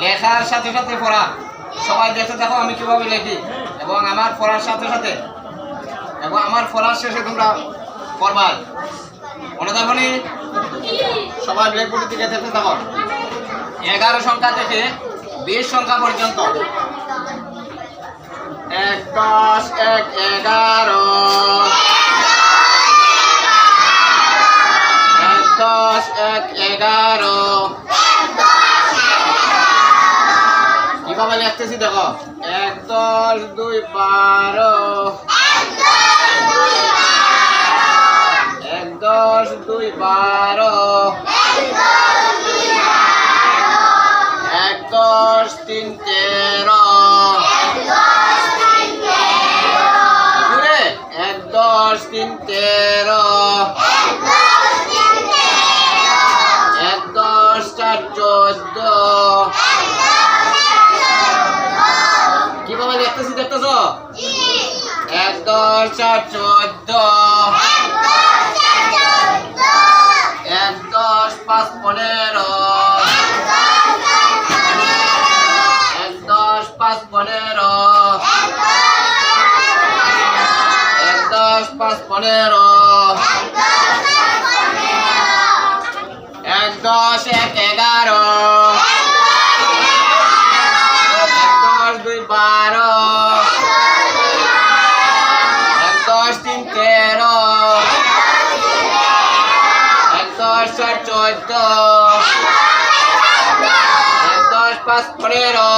লেখার সাথে সাথে পড়া। সবাই দেখতে দেখো আমি কীভাবে লিখি। এবং আমার পড়ার সাথে সাথে, এবং আমার পড়ার শেষে তোমরা পড়বা। মনে থাকো নি? সবাই ব্ল্যাকবোর্ডের দিকে দেখতে থাকো। এগারো সংখ্যা থেকে বিশ সংখ্যা পর্যন্ত। এক দশ এক, এগারো। এক দশ এক, এগারো। কীভাবে লিখতেছি দেখো। এক, দশ, দুই, বারো। এক, দশ, দুই, বারো। এক, দশ, তিন, তেরো। এক, দশ, তিন, তেরো। এক, দশ, চার, চোদ্দ। এক দশ চোদ্দ। এক দশ পাঁচ পনেরো। এক দশ পাঁচ পনেরো। এক দশ পাঁচ পনেরো। এক দশ এক এগারো। এক দশ দুই বারো এক দশ তিন তেরো এক দশ চার চোদ্দ এক দশ পাঁচ পনেরো